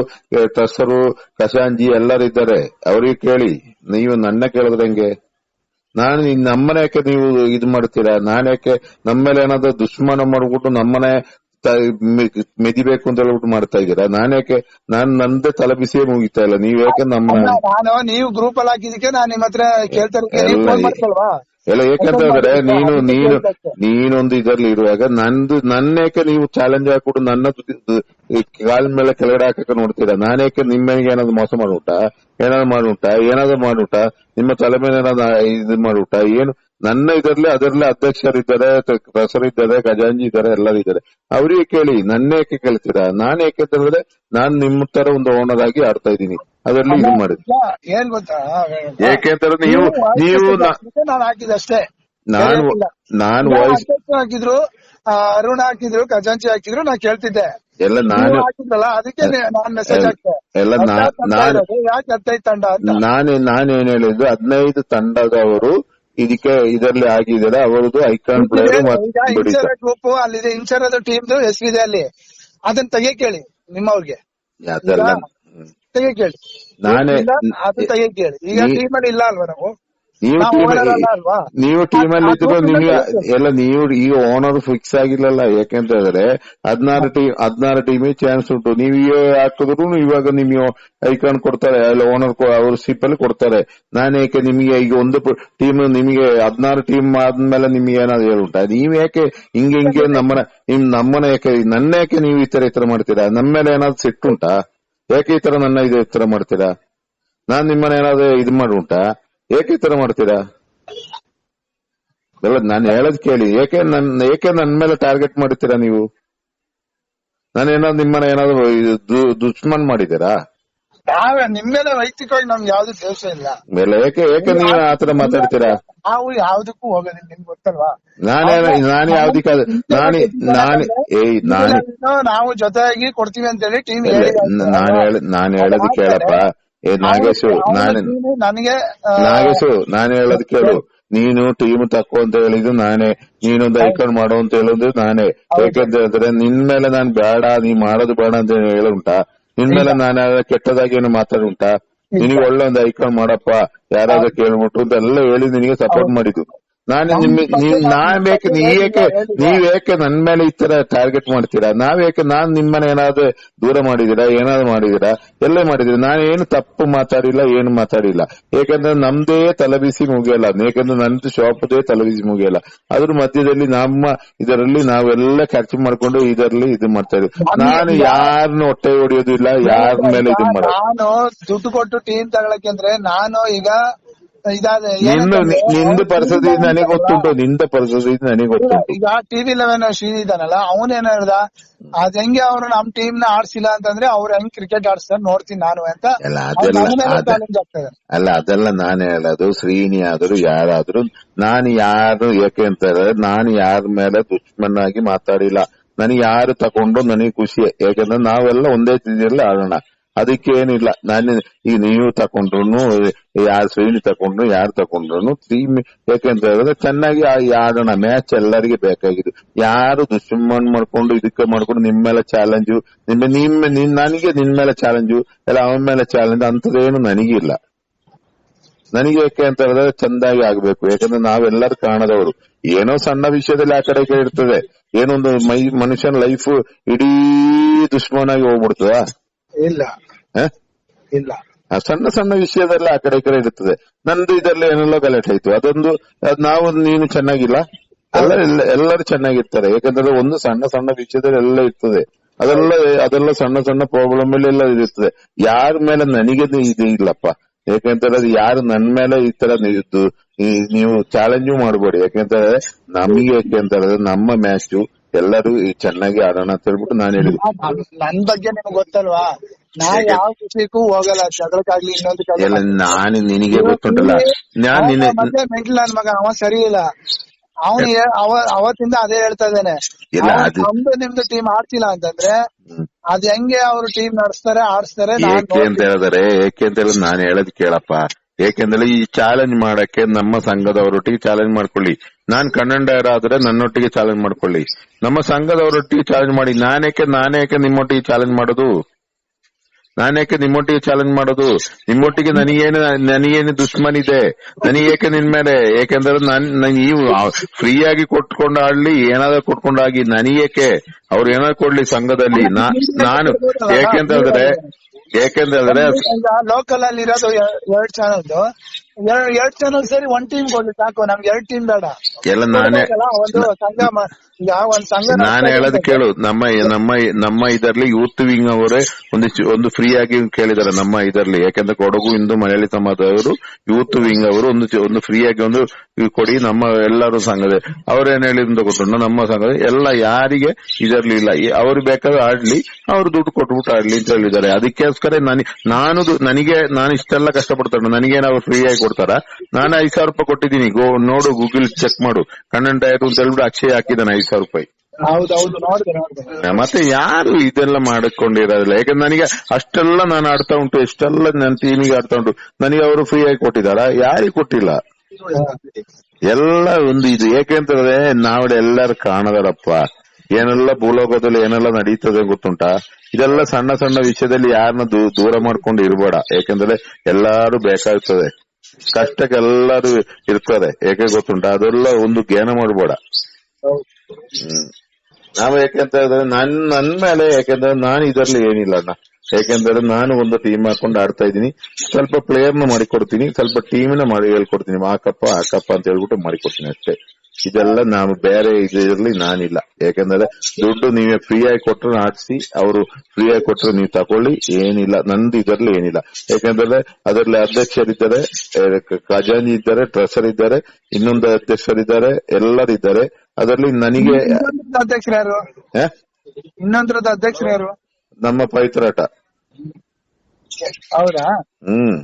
S1: ಟ್ರಸ್ಟರು ಕಶಾಂಜಿ ಎಲ್ಲರೂ ಇದ್ದಾರೆ. ಅವ್ರಿಗೆ ಕೇಳಿ. ನೀವು ನನ್ನ ಕೇಳಿದ್ರೆ ಹೆಂಗೆ? ನಾನು ನಮ್ಮನೆ ಯಾಕೆ ನೀವು ಇದು ಮಾಡ್ತೀರಾ? ನಾನ್ ಯಾಕೆ ನಮ್ಮ ಮೇಲೆ ಏನಾದ್ರು ದುಶ್ಮನ ಮಾಡ್ಬಿಟ್ಟು ನಮ್ಮನೆ ಮೆದಿಬೇಕು ಅಂತ ಹೇಳ್ಬಿಟ್ಟು ಮಾಡ್ತಾ ಇದ್ದೀರಾ? ನಾನ್ ಯಾಕೆ ನಾನ್ ನಂದೇ ತಲೆ ಬಿಸಿಯೇ ಮುಗಿತಾ ಇಲ್ಲ. ನೀವ್ ಯಾಕೆ ನಮ್ಮ
S2: ನಾನು ನೀವು ಗ್ರೂಪ್ ಅಲ್ಲಿ ಹಾಕಿದಕ್ಕೆ ನಾನು ನಿಮ್ ಹತ್ರ ಕೇಳ್ತಾ
S1: ಎಲ್ಲ ಯಾಕಂತ ಹೇಳಿದ್ರೆ ನೀನು ನೀನು ನೀನೊಂದು ಇದರಲ್ಲಿ ಇರುವಾಗ ನಂದು ನನ್ನೇಕೆ ನೀವು ಚಾಲೆಂಜ್ ಹಾಕೊಂಡು ನನ್ನ ಕಾಲ ಮೇಲೆ ಕೆಳಗಡೆ ಹಾಕಕ್ಕೆ ನೋಡ್ತೀರಾ? ನಾನೇಕೆ ನಿಮ್ಮನಿಗೆ ಏನಾದ್ರು ಮೋಸ ಮಾಡ್ಬಿಟ್ಟ ಏನಾದ್ರು ಮಾಡುಟ ಏನಾದ್ರು ಮಾಡುಟ ನಿಮ್ಮ ತಲೆ ಮೇಲೆ ಏನಾದ್ರು ಇದು ಮಾಡ್ಬಿಟ್ಟ ಏನು? ನನ್ನ ಇದರಲ್ಲಿ ಅದರಲ್ಲಿ ಅಧ್ಯಕ್ಷರಿದ್ದಾರೆ ಇದ್ದಾರೆ ಖಜಾಂಜಿ ಇದ್ದಾರೆ ಎಲ್ಲರೂ ಇದ್ದಾರೆ. ಅವ್ರಿಗೆ ಕೇಳಿ ನನ್ನೇಕೆ ಕೇಳ್ತೀರಾ? ನಾನ್ ಯಾಕೆಂತಂದ್ರೆ ನಾನ್ ನಿಮ್ಮ ತರ ಒಂದು ಓನರ್ ಆಗಿ ಆಡ್ತಾ ಇದ್ದೀನಿ. ಅದರಲ್ಲಿ ಇದು
S2: ಮಾಡಿದ್ರಿ ಏನ್ ಗೊತ್ತಾ?
S1: ಏಕೆಂತಂದ್ರೆ ನೀವು ನೀವು
S2: ನಾನು ಹಾಕಿದೆ ಅಷ್ಟೇ
S1: ನಾನು. ನಾನು ವಾಯ್ಸ್
S2: ಹಾಕಿದ್ರು ಅರುಣ್ ಹಾಕಿದ್ರು ಖಜಾಂಚಿ ಹಾಕಿದ್ರು ನಾ ಕೇಳ್ತಿದ್ದೆ.
S1: ಎಲ್ಲ ನಾನು
S2: ಹಾಕಿದ್ರಲ್ಲ ಅದಕ್ಕೆ ನಾನ್ ಮೆಸೇಜ್
S1: ಎಲ್ಲ-
S2: ಹಾಕ್ತೆ
S1: ಎಲ್ಲ ನಾನು-
S2: ಯಾಕೆ ಹತ್ತೈದು ತಂಡ ಅಂತ?
S1: ನಾನೇ ನಾನೇನ್ ಹೇಳಿದ್ದು ಹದಿನೈದು ತಂಡದವರು ಇದಕ್ಕೆ ಇದರಲ್ಲಿ ಆಗಿದೆ ಅವರದು ಐಕಾನ್ ಪ್ಲೇಯರ್
S2: ಗ್ರೂಪ್ ಅಲ್ಲಿದೆ ಇಂಚರದ ಟೀಮ್ದು ಹೆಸರಿದೆ ಅಲ್ಲಿ. ಅದನ್ನ ತೆಗೆ ಕೇಳಿ ನಿಮ್ಮವ್ರಿಗೆ ಅವ್ರಿಗೆ ತೆಗೆ ಹೇಳಿ
S1: ನಾನೇ-
S2: ಅದನ್ನ ಅದು ಕೇಳಿ ಈಗ ಟೀಮ್ ಅಲ್ಲಿ ಇಲ್ಲ ಅಲ್ವಾ ನಾವು?
S1: ನೀವು ಟೀಮ್ ನೀವು ಟೀಮ್ ಅಲ್ಲಿ ಇದ್ರು ನಿಮಗೆ ಎಲ್ಲ ನೀವು ಈಗ ಓನರ್ ಫಿಕ್ಸ್ ಆಗಿಲ್ಲಲ್ಲ ಯಾಕೆಂತ ಹೇಳಿದ್ರೆ ಹದಿನಾರು ಟೀಮ್ ಹದಿನಾರು ಟೀಮ್ ಚಾನ್ಸ್ ಉಂಟು. ನೀವು ಹಾಕಿದ್ರು ಇವಾಗ ನಿಮ್ಗೆ ಐಕಾನ್ ಕೊಡ್ತಾರೆ ಅಲ್ಲ ಓನರ್ ಅವ್ರ ಸಿಪ್ ಅಲ್ಲಿ ಕೊಡ್ತಾರೆ. ನಾನು ಯಾಕೆ ನಿಮಗೆ ಈಗ ಒಂದು ಟೀಮ್ ನಿಮಗೆ ಹದಿನಾರು ಟೀಮ್ ಆದ್ಮೇಲೆ ನಿಮ್ಗೆ ಏನಾದ್ರು ಹೇಳುಂಟ? ನೀವ್ ಯಾಕೆ ಹಿಂಗೆ ಹಿಂಗೆ ನಮ್ಮನ ನಿಮ್ ನಮ್ಮನ ಯಾಕೆ ನನ್ನ ಯಾಕೆ ನೀವು ಈ ತರ ಈ ತರ ಮಾಡ್ತೀರಾ? ನಮ್ಮ ಮೇಲೆ ಏನಾದ್ರು ಸಿಟ್ಟುಂಟಾ ಯಾಕೆ ಈ ತರ ನನ್ನ ಇದು ಈ ತರ ಮಾಡ್ತೀರಾ? ನಾನ್ ನಿಮ್ಮನ್ನ ಏನಾದ್ರು ಇದು ಮಾಡುಂಟಾ? ಏಕೆ ಈ ತರ ಮಾಡ್ತೀರಾ? ಅಲ್ಲ ನಾನು ಹೇಳದ್ ಕೇಳಿ. ಏಕೆ ನನ್ ಏಕೆ ನನ್ ಮೇಲೆ ಟಾರ್ಗೆಟ್ ಮಾಡ್ತೀರಾ ನೀವು? ನಾನೇನಾದ್ರು ನಿಮ್ಮನ್ನ ಏನಾದ್ರು ದುಷ್ಮನ್ ಮಾಡಿದ್ದೀರಾ?
S2: ನಾವೇ ನಿಮ್ಮೇಲೆ ವೈಯಕ್ತಿಕವಾಗಿ ನಮ್ಗೆ ಯಾವ್ದು ದೋಷ ಇಲ್ಲ.
S1: ಮೇಲೆ ಏಕೆ ಏಕೆ ನೀವು ಆತರ ಮಾತಾಡ್ತೀರಾ?
S2: ನಾವು ಯಾವ್ದಕ್ಕೂ ಹೋಗೋದಿಲ್ಲ ನಿಮ್ಗೆ ಗೊತ್ತಲ್ವಾ?
S1: ನಾನೇ ನಾನು ಯಾವ್ದಕ್ಕ ನಾನು ನಾನು ಏಯ್ ನಾನು
S2: ನಾವು ಜೊತೆಯಾಗಿ ಕೊಡ್ತೀವಿ ಅಂತ ಹೇಳಿ ಟೀಮ್
S1: ನಾನು ನಾನ್ ಹೇಳ ನಾನ್ ಹೇಳೋದು ಕೇಳಪ್ಪ. ಏ ನಾಗೇಶು ನಾನು
S2: ನನಗೆ
S1: ನಾಗೇಶು ನಾನು ಹೇಳೋದು ಕೇಳು. ನೀನು ಟೀಮ್ ತಕ್ಕೋ ಅಂತ ಹೇಳಿದ್ದು ನಾನೇ. ನೀನೊಂದು ಐಕಾನ್ ಮಾಡು ಅಂತ ಹೇಳೋದು ನಾನೇ. ಯಾಕೆಂದ್ರೆ ಹೇಳಿದ್ರೆ ನಿನ್ ಮೇಲೆ ನಾನ್ ಬೇಡ ನೀ ಮಾಡೋದು ಬೇಡ ಅಂತ ಹೇಳುಂಟಾ? ನಿನ್ ಮೇಲೆ ನಾನು ಕೆಟ್ಟದಾಗಿ ಏನು ಮಾತಾಡುಂಟಾ? ನಿನಗೆ ಒಳ್ಳೆ ಒಂದು ಐಕಾನ್ ಮಾಡಪ್ಪ ಯಾರಾದ್ರೂ ಕೇಳ್ಬಿಟ್ರು ಅಂತ ಎಲ್ಲ ಹೇಳಿ ನಿನಗೆ ಸಪೋರ್ಟ್ ಮಾಡಿದ್ದು. ನಾನು ನಿಮ್ ನೀವ್ ನಾವೇಕೆ ಬೇಕೆ ನೀ ಏಕೆ ನೀವ್ ಏಕೆ ನನ್ ಮೇಲೆ ಈ ತರ ಟಾರ್ಗೆಟ್ ಮಾಡ್ತೀರಾ? ನಾವ್ ಏಕೆ ನಾನ್ ನಿಮ್ಮನ್ನ ಏನಾದ್ರು ದೂರ ಮಾಡಿದೀರಾ ಏನಾದ್ರು ಮಾಡಿದೀರಾ ಎಲ್ಲ ಮಾಡಿದೀರಾ ನಾನು ಏನು ತಪ್ಪು ಮಾತಾಡಿಲ್ಲ ಏನು ಮಾತಾಡಿಲ್ಲ. ಏಕೆಂದ್ರೆ ನಮ್ದೇ ತಲೆಬಿಸಿ ಮುಗಿಯಲ್ಲ. ಏಕೆಂದ್ರೆ ನಂದು ಶಾಪ್ದೇ ತಲೆಬಿಸಿ ಮುಗಿಯಲ್ಲ. ಅದ್ರ ಮಧ್ಯದಲ್ಲಿ ನಮ್ಮ ಇದರಲ್ಲಿ ನಾವೆಲ್ಲ ಖರ್ಚು ಮಾಡ್ಕೊಂಡು ಇದರಲ್ಲಿ ಇದು ಮಾಡ್ತಾ ಇದೀವಿ ನಾನು ಯಾರನ್ನು ಹೊಟ್ಟೆ ಹೊಡೆಯೋದಿಲ್ಲ ಯಾರ ಮೇಲೆ ಇದು ಮಾಡೋದು
S2: ನಾನು ದುಡ್ಡು ಕೊಟ್ಟು ಟೀಮ್ ತಗೊಳಕ್ಕೆ ಅಂದ್ರೆ ನಾನು ಈಗ ಇದಾದ
S1: ನಿಂದು ನಿಂದು ಪರಿಸ್ಥಿತಿ ನನಗೆ ಗೊತ್ತುಂಟು ನಿಂದ ಪರಿಸ್ಥಿತಿ ನನಗೆ ಗೊತ್ತುಂಟು.
S2: ಈಗ ಟಿವಿ ಲೆವೆನ್ ಶ್ರೀ ಇದಾನಲ್ಲ ಏನ್ ಹೇಳ್ದ? ಅದ್ ಹೆಂಗೆ ಅವ್ರು ನಮ್ ಟೀಮ್ನ ಆಡ್ಸಿಲ್ಲ ಅಂತಂದ್ರೆ ಅವ್ರ ಹೆಂಗ್ ಕ್ರಿಕೆಟ್ ಆಡ್ಸ್ತಾರೆ ನೋಡ್ತೀನಿ ನಾನು ಅಂತ
S1: ಅಲ್ಲ ಅದೆಲ್ಲ ನಾನು ಹೇಳೋದು ಶ್ರೀನಿ ಆದ್ರು ಯಾರಾದ್ರೂ ನಾನು ಯಾರು ಯಾಕೆ ಅಂತ ಹೇಳಿದ್ರೆ ನಾನು ಯಾರ ಮೇಲೆ ದುಶ್ಮನಾಗಿ ಮಾತಾಡಿಲ್ಲ. ನನಗೆ ಯಾರು ತಗೊಂಡು ನನಗೆ ಖುಷಿ ಯಾಕಂದ್ರೆ ನಾವೆಲ್ಲ ಒಂದೇ ತಿದ್ದಲ್ಲಿ ಆಡೋಣ. ಅದಕ್ಕೇನಿಲ್ಲ. ನಾನು ಈಗ ನೀವು ತಕೊಂಡ್ರು ಯಾರು ಶ್ರೇಣಿ ತಕೊಂಡ್ರು, ಯಾರು ತಕೊಂಡ್ರು ಟೀಮ್ ಯಾಕೆಂತ ಹೇಳಿದ್ರೆ ಚೆನ್ನಾಗಿ ಆಡೋಣ ಮ್ಯಾಚ್ ಎಲ್ಲರಿಗೆ ಬೇಕಾಗಿದೆ. ಯಾರು ದುಶ್ಮನ್ ಮಾಡ್ಕೊಂಡು, ಇದಕ್ಕೆ ಮಾಡ್ಕೊಂಡು ನಿಮ್ ಮೇಲೆ ಚಾಲೆಂಜು ನಿಮ್ಮ ನಿಮ್ಮ ನಿನ್, ನನಗೆ ನಿನ್ ಮೇಲೆ ಚಾಲೆಂಜು ಇಲ್ಲ ಅವನ ಮೇಲೆ ಚಾಲೆಂಜ್ ಅಂತದೇನು ನನಗಿಲ್ಲ. ನನಗೆ ಯಾಕೆ ಅಂತ ಹೇಳಿದ್ರೆ ಚಂದಾಗಿ ಆಗ್ಬೇಕು. ಯಾಕಂದ್ರೆ ನಾವೆಲ್ಲರೂ ಕಾಣದವರು. ಏನೋ ಸಣ್ಣ ವಿಷಯದಲ್ಲಿ ಆ ಕಡೆ ಇರ್ತದೆ. ಏನೊಂದು ಮೈ, ಮನುಷ್ಯನ ಲೈಫ್ ಇಡೀ ದುಶ್ಮನಾಗಿ ಹೋಗ್ಬಿಡ್ತದ?
S2: ಇಲ್ಲ. ಇಲ್ಲ.
S1: ಸಣ್ಣ ಸಣ್ಣ ವಿಷಯದಲ್ಲಿ ಆ ಕಡೆ ಈ ಕಡೆ ಇರ್ತದೆ ನಂದು ಇದರಲ್ಲಿ ಏನೆಲ್ಲ ಗಲಾಟೆ ಆಯ್ತು. ಅದೊಂದು ನಾವು ನೀನು ಚೆನ್ನಾಗಿಲ್ಲ. ಎಲ್ಲ ಎಲ್ಲ- ಎಲ್ಲರೂ ಚೆನ್ನಾಗಿರ್ತಾರೆ. ಯಾಕಂದ್ರೆ ಒಂದು ಸಣ್ಣ ಸಣ್ಣ ವಿಷಯದಲ್ಲಿ ಎಲ್ಲ ಇರ್ತದೆ. ಅದೆಲ್ಲ ಅದೆಲ್ಲ ಸಣ್ಣ ಸಣ್ಣ ಪ್ರಾಬ್ಲಮ್ ಎಲ್ಲ ಇರ್ತದೆ ಯಾರ ಮೇಲೆ ನನಗೆ ಇದು ಇಲ್ಲಪ್ಪ. ಯಾಕಂತಂದ್ರೆ ಯಾರು ನನ್ ಮೇಲೆ ಈ ತರ ನೀವು ಚಾಲೆಂಜು ಮಾಡಬೇಡಿ. ಯಾಕಂತಂದ್ರೆ ನಮಗೆ ಯಾಕೆಂತಂದ್ರೆ ನಮ್ಮ ಮ್ಯಾಚ್ ಎಲ್ಲರೂ ಈ ಚೆನ್ನಾಗಿ ಆಡೋಣ ಅಂತ ಹೇಳ್ಬಿಟ್ಟು ನಾನು ಹೇಳಿದ್ವಿ
S2: ನನ್- ನನ್ ಬಗ್ಗೆ ನಿಮ್ಗೆ ಗೊತ್ತಲ್ವಾ? ನಾ
S1: ಹೇಗೆ?
S2: ಯಾವ ವಿಷಯಕ್ಕೂ ಹೋಗಲ್ಲ. ಜಗಳಕ್ಕಾಗ್ಲಿ ಇನ್ನೊಂದಕ್ಕಾಗ್ಲಿ
S1: ಎಲ್ಲ ನಾನು ನಿನಗೆ ಗೊತ್ತುಂಟಲ್ಲ. ನಾನ್ ನಿನ್ನೆ
S2: ಮತ್ತೆ ಮೆಂಟಲ್ ನನ್ ಮಗ ಅವ ಸರಿ ಇಲ್ಲ. ಅವನು ಅವ ಅವತ್ತಿಂದ ಅದೇ ಹೇಳ್ತಾ ಇದ್ದಾನೆ.
S1: ಇಲ್ಲ, ಅದು-
S2: ನಮ್ದು ನಿಮ್ದು ಟೀಮ್ ಆಡ್ತಿಲ್ಲ ಅಂತಂದ್ರೆ
S1: ಹ್ಮ್.
S2: ಅದ್ ಹೆಂಗೆ ಅವ್ರು ಟೀಮ್ ನಡೆಸ್ತಾರೆ ಆಡಿಸ್ತಾರೆ ನಾನ್
S1: ಏಕೆ ಅಂತ ಹೇಳಿದ್ರೆ ಏಕೆ ಅಂತ ಹೇಳಿದ್ರೆ ನಾನು ಹೇಳದ್ ಕೇಳಪ್ಪ. ಏಕೆಂದ್ರೆ ಈ ಚಾಲೆಂಜ್ ಮಾಡಕ್ಕೆ ನಮ್ಮ ಸಂಘದವರೊಟ್ಟಿಗೆ ಚಾಲೆಂಜ್ ಮಾಡ್ಕೊಳ್ಳಿ. ನಾನ್ ಕನ್ನಡ ಆದ್ರೆ ನನ್ನೊಟ್ಟಿಗೆ ಚಾಲೆಂಜ್ ಮಾಡ್ಕೊಳ್ಳಿ. ನಮ್ಮ ಸಂಘದವರೊಟ್ಟಿಗೆ ಚಾಲೆಂಜ್ ಮಾಡಿ. ನಾನೇಕೆ ನಾನೇಕೆ ನಿಮ್ಮೊಟ್ಟಿಗೆ ಚಾಲೆಂಜ್ ಮಾಡೋದು? ನಾನೇಕೆ ನಿಮ್ಮೊಟ್ಟಿಗೆ ಚಾಲೆಂಜ್ ಮಾಡೋದು? ನಿಮ್ಮೊಟ್ಟಿಗೆ ನನಗೇನು ನನಗೇನು ದುಶ್ಮನ್ ಇದೆ? ನನಗೇಕೆ ನಿನ್ ಮೇಲೆ? ಏಕೆಂದ್ರೆ ನಾನು ನೀವು ಫ್ರೀ ಆಗಿ ಕೊಟ್ಕೊಂಡು ಆಡ್ಲಿ ಏನಾದ್ರೂ ಕೊಟ್ಕೊಂಡು ಆಗಿ ನನಗೇಕೆ ಅವ್ರು ಏನಾದ್ರು ಕೊಡ್ಲಿ ಸಂಘದಲ್ಲಿ. ನಾನು ಏಕೆಂತ ಹೇಳಿದ್ರೆ ಏಕೆಂತ ಹೇಳಿದ್ರೆ
S2: ಈಗ ಲೋಕಲ್ ಅಲ್ಲಿ ಇರೋದು ಎರಡ್ ಚಾನಲ್ ಎರಡ್ ಚಾನಲ್ ಸೇರಿ ಒಂದ್ ಟೀಮ್ ಕೊಡ್ಲಿ ಸಾಕು ನಮ್ಗೆ ಎರಡ್ ಟೀಮ್ ಬೇಡ.
S1: ಎಲ್ಲ ನಾನೇ
S2: ಒಂದು ಸಂಘ
S1: ನಾನು ಹೇಳೋದು ಕೇಳು. ನಮ್ಮ ನಮ್ಮ ನಮ್ಮ ಇದರಲ್ಲಿ ಯೂತ್ ವಿಂಗ್ ಅವರೇ ಒಂದು ಒಂದು ಫ್ರೀ ಆಗಿ ಕೇಳಿದ್ದಾರೆ ನಮ್ಮ ಇದರಲ್ಲಿ. ಯಾಕಂದ್ರೆ ಕೊಡಗು ಇಂದು ಮಲಯಾಳಿ ಸಮಾಜದವರು ಯೂತ್ ವಿಂಗ್ ಅವರು ಒಂದು ಒಂದು ಫ್ರೀ ಆಗಿ ಒಂದು ಕೊಡಿ ನಮ್ಮ ಎಲ್ಲರೂ ಸಂಘದ ಅವ್ರೇನ್ ಹೇಳಿದ್ರು ಗೊತ್ತುಂಟು? ನಮ್ಮ ಸಂಘದ ಎಲ್ಲ ಯಾರಿಗೆ ಇದರಲ್ಲಿ ಇಲ್ಲ. ಅವ್ರು ಬೇಕಾದ್ರೆ ಆಡ್ಲಿ ಅವ್ರು ದುಡ್ಡು ಕೊಟ್ಬಿಟ್ಟು ಆಡ್ಲಿ ಅಂತ ಹೇಳಿದ್ದಾರೆ. ಅದಕ್ಕೋಸ್ಕರ ನಾನು ನಾನು ನನಗೆ ನಾನು ಇಷ್ಟೆಲ್ಲ ಕಷ್ಟಪಡ್ತಾರೆ ನನಗೆ ಅವ್ರು ಫ್ರೀ ಆಗಿ ಕೊಡ್ತಾರ? ನಾನು ಐದ್ ಸಾವಿರ ರೂಪಾಯಿ ಕೊಟ್ಟಿದ್ದೀನಿ. ಗೋ ನೋಡು ಗೂಗಲ್ ಚೆಕ್ ಮಾಡು. ಕಣ್ಣನ್ ಟೈರ್ ಅಂತ ಹೇಳ್ಬಿಟ್ಟು ಅಕ್ಷಯ ಹಾಕಿದ್ದಾನೆ ಐದ್ ಸಾವಿರ ರೂಪಾಯಿ.
S2: ಹೌದೌದು ನೋಡಿದೆ ನೋಡಿದೆ
S1: ಮತ್ತೆ ಯಾರು ಇದೆಲ್ಲ ಮಾಡಿಕೊಂಡಿರೋದಿಲ್ಲ. ಯಾಕಂದ್ರೆ ನನಗೆ ಅಷ್ಟೆಲ್ಲ ನಾನು ಆಡ್ತಾ ಉಂಟು ಎಷ್ಟೆಲ್ಲ ನನ್ನ ಟೀಮಿಗೆ ಆಡ್ತಾ ಉಂಟು. ನನಗೆ ಅವರು ಫ್ರೀ ಆಗಿ ಕೊಟ್ಟಿದಾರ ಯಾರಿಗೂ ಕೊಟ್ಟಿಲ್ಲ? ಎಲ್ಲ ಒಂದು ಇದು. ಯಾಕೆಂತಂದ್ರೆ ನಾವ್ ಎಲ್ಲರೂ ಕಾಣದಾರಪ್ಪ ಏನೆಲ್ಲ ಭೂಲೋಕದಲ್ಲಿ ಏನೆಲ್ಲ ನಡೀತದೆ ಗೊತ್ತುಂಟಾ? ಇದೆಲ್ಲ ಸಣ್ಣ ಸಣ್ಣ ವಿಷಯದಲ್ಲಿ ಯಾರನ್ನ ದೂರ ಮಾಡ್ಕೊಂಡು ಇರಬೇಡ. ಯಾಕಂದ್ರೆ ಎಲ್ಲಾರು ಬೇಕಾಗ್ತದೆ. ಕಷ್ಟಕ್ಕೆಲ್ಲಾರು ಇರ್ತಾರೆ ಯಾಕೆ ಗೊತ್ತುಂಟಾ? ಅದೆಲ್ಲ ಒಂದು ಜ್ಞಾನ ಮಾಡ್ಬೇಡ. ನಾವು ಹೇಳಿದ್ರೆ ನನ್ ನನ್ ಮೇಲೆ ಯಾಕೆಂದ್ರೆ ನಾನು ಇದರಲ್ಲಿ ಏನಿಲ್ಲ ಅಣ್ಣ. ಯಾಕೆಂದ್ರೆ ನಾನು ಒಂದು ಟೀಮ್ ಹಾಕೊಂಡು ಆಡ್ತಾ ಇದ್ದೀನಿ. ಸ್ವಲ್ಪ ಪ್ಲೇಯರ್ನ ಮಾಡಿಕೊಡ್ತೀನಿ, ಸ್ವಲ್ಪ ಟೀಮ್ನ ಮಾಡಿ ಹೇಳ್ಕೊಡ್ತೀನಿ. ಹಾಕಪ್ಪ ಹಾಕಪ್ಪ ಅಂತ ಹೇಳ್ಬಿಟ್ಟು ಮಾಡಿಕೊಡ್ತೀನಿ ಅಷ್ಟೇ. ಇದೆಲ್ಲ ನಾನು ಬೇರೆ ಇದರಲ್ಲಿ ನಾನಿಲ್ಲ. ಯಾಕಂದ್ರೆ ದುಡ್ಡು ನೀವೇ ಫ್ರೀ ಆಗಿ ಕೊಟ್ರೆ ಆಡ್ಸಿ, ಅವರು ಫ್ರೀ ಆಗಿ ಕೊಟ್ರೆ ನೀವು ತಕೊಳ್ಳಿ ಏನಿಲ್ಲ. ನಂದು ಇದರಲ್ಲಿ ಏನಿಲ್ಲ. ಯಾಕಂದ್ರೆ ಅದರಲ್ಲಿ ಅಧ್ಯಕ್ಷರಿದ್ದಾರೆ ಖಜಾನಿ ಇದ್ದಾರೆ ಟ್ರೆಸರ್ ಇದ್ದಾರೆ, ಇನ್ನೊಂದು ಅಧ್ಯಕ್ಷರಿದ್ದಾರೆ ಎಲ್ಲರಿದ್ದಾರೆ ಅದರಲ್ಲಿ ನನಗೆ
S2: ಅಧ್ಯಕ್ಷರು ಯಾರು? ಇನ್ನೊಂದ್ರದ ಅಧ್ಯಕ್ಷರು ಯಾರು?
S1: ನಮ್ಮ ಪವಿತ್ರಾಟ
S2: ಹೌದಾ?
S1: ಹ್ಮ್.